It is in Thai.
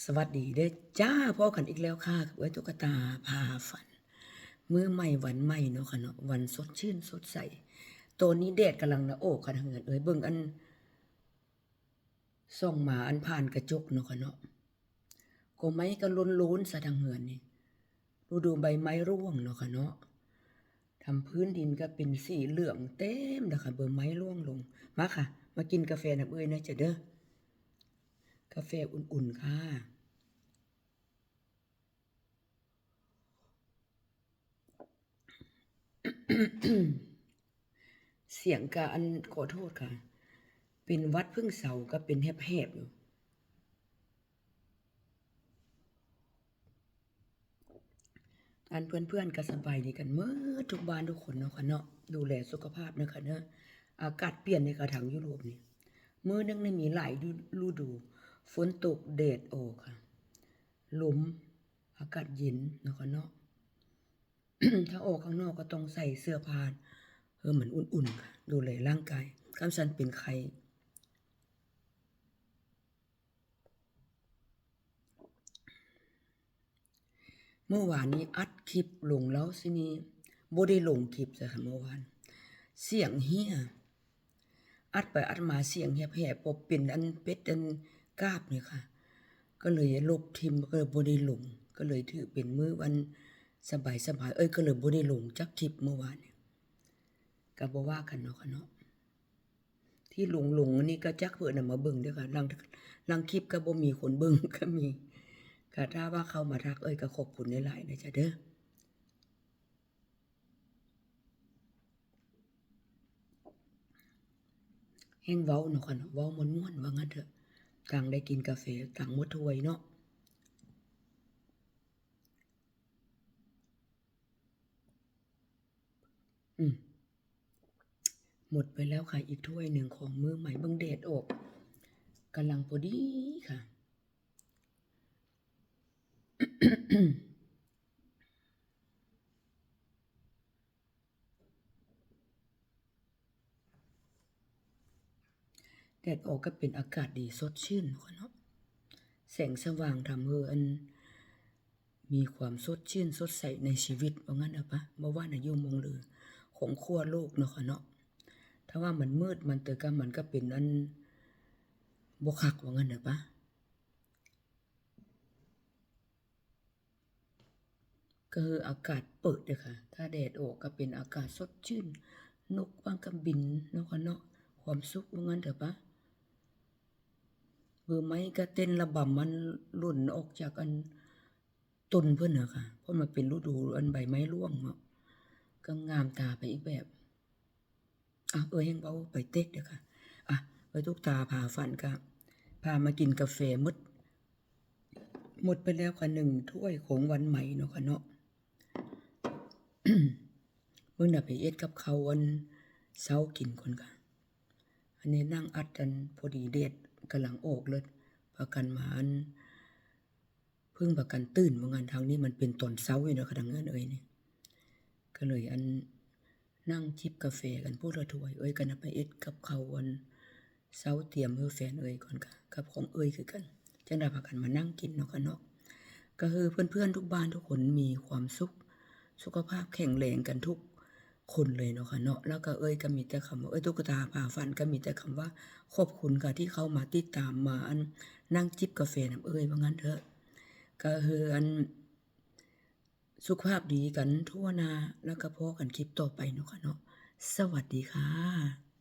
สวัสดีเด้จ้าพ่อกันอีกแล้วค่ะกับไว้ตุ๊กตาพาฝัน มื้อใหม่วันใหม่เนาะค่ะเนาะวันสดชื่นสดใสตัวนี้แดดกำลังนะโอกค่ะทางเงินเอ้ยเบิ่งอันส่องหมาอันผ่านกระจกเนาะค่ะเนาะก็ไม้ก็ล้นๆซะทางเงินนี่ดูดูใบไม้ร่วงเนาะค่ะเนาะทำพื้นดินก็เป็นสีเหลืองเต็มนะค่ะเบอร์ไม้ร่วงลงมาค่ะ มากินกาแฟน้ำเอ้ยนะจะเด้อ กาแฟอุ่นๆค่ะ เสียงกะอันขอโทษค่ะ เป็นวัดพึ่งเสาก็เป็นแหบๆอยู่อันเพื่อนๆก็สบายดีกันเมื่อทุกบ้านทุกคนเนาะค่ะเนาะดูแลสุขภาพเนาะค่ะเนาะอากาศเปลี่ยนในกระถังยุโรปนี่เมื่อนึงนี่มีหลายฤดู ฝนตกแดดออกค่ะ หลุมอากาศเย็นนะคะเนาะถ้าออกข้างนอกก็ต้องใส่เสื้อผ้าเออเหมือนอุ่นๆค่ะดูแลร่างกายคำสันเป็นไข้เมื่อวานนี้อัดคลิปลงแล้วสินี้บ่ได้ลงคลิปจ้ะค่ะเมื่อวาน เสียงเฮียอัดไปอัดมาเสียงแหบๆปบเป็นอันเป็ดอัน กาบเนี่ยค่ะ ก็เลยลบทิมก็เลยบ่ได้ลง ก็เลยถือเป็นมื้อวันสบายสบายเอ้ยก็เลยบ่ได้ลงจักคลิปเมื่อวานเนี่ยก็บ่ว่ากันเนาะค่ะเนาะที่ลงลงนี่ก็จักเพิ่นน่ะมาเบิ่งด้อค่ะลังลังคลิปก็บ่มีคนเบิ่งก็มีก็ถ้าว่าเข้ามาทักเอ้ยก็ขอบคุณหลายๆนะจ๊ะเด้อแห้งเว้าเนาะค่ะเนาะเว้าม่วนๆว่างั้นเถอะ ต่างได้กินกาแฟต่างหมดถ้วยเนาะหมดไปแล้วค่ะ อีกถ้วยหนึ่งของมือใหม่เบิ่งเดดอกกำลังพอดีค่ะ แดดออกก็เป็นอากาศดีสดชื่นเนาะเนาะแสงสว่างทำให้อัน มีความสดชื่นสดใสในชีวิตว่างั้นเอาปะบ่ว่าในยุมมงเลยของขั้วโลกเนาะค่ะเนาะถ้าว่ามันมืดมันเตอก็มันก็เป็นอันบ่คักว่างั้นเอาปะก็คืออากาศเปิดเลยค่ะ ถ้าแดดออกก็เป็นอากาศสดชื่น นกบางก็บินเนาะค่ะเนาะความสุขว่างั้นเถอะปะ เบอไม้ก็เต้นระบำมันหล่นออกจากอันต้นเพื่อนนะค่ะ เพราะมันเป็นฤดูอันใบไม้ร่วงเนาะก็งามตาไปอีกแบบอะเออยังเบาไปเต็กเด้อค่ะอะไปทุกตาพาฝันกับพามากินกาแฟหมดหมดไปแล้วค่ะหนึ่งถ้วยของวันใหม่เนาะค่ะเนาะเมื่อน่ะไปเอ็ดกับเขาววันเช้ากินคนค่ะ อันนี้นั่งอัดกันพอดีเด็ด กำลังออกเลยประกันมาอันเพิ่งประกันตื่นว่างานทางนี้มันเป็นตอนเช้าอยู่นะคะทางเงินเอ้ยเนี่ยก็เลยอันนั่งจิบกาแฟกันพูดละถวย เอ้ยกันไปเอ็ดกับเขาวันเช้าเตรียมเพื่อแฟนเอ้ยก่อนค่ะกับของเอ้ยคือกันจังได้พากันมานั่งกินเนาะค่ะเนาะก็คือเพื่อนๆทุกบ้านทุกคนมีความสุข สุขภาพแข็งแรงกันทุก คนเลยเนาะค่ะเนาะแล้วก็เอ้ยก็มีแต่คำว่าเอ้ยตุ๊กตาผ่าฟันก็มีแต่คำว่าขอบคุณค่ะที่เขามาติดตามมาอันนั่งจิบกาแฟน้ำเอ้ยว่างั้นเถอะก็คืออันสุขภาพดีกันทั่วนาแล้วก็พอกันคลิปต่อไปเนาะค่ะเนาะสวัสดีค่ะ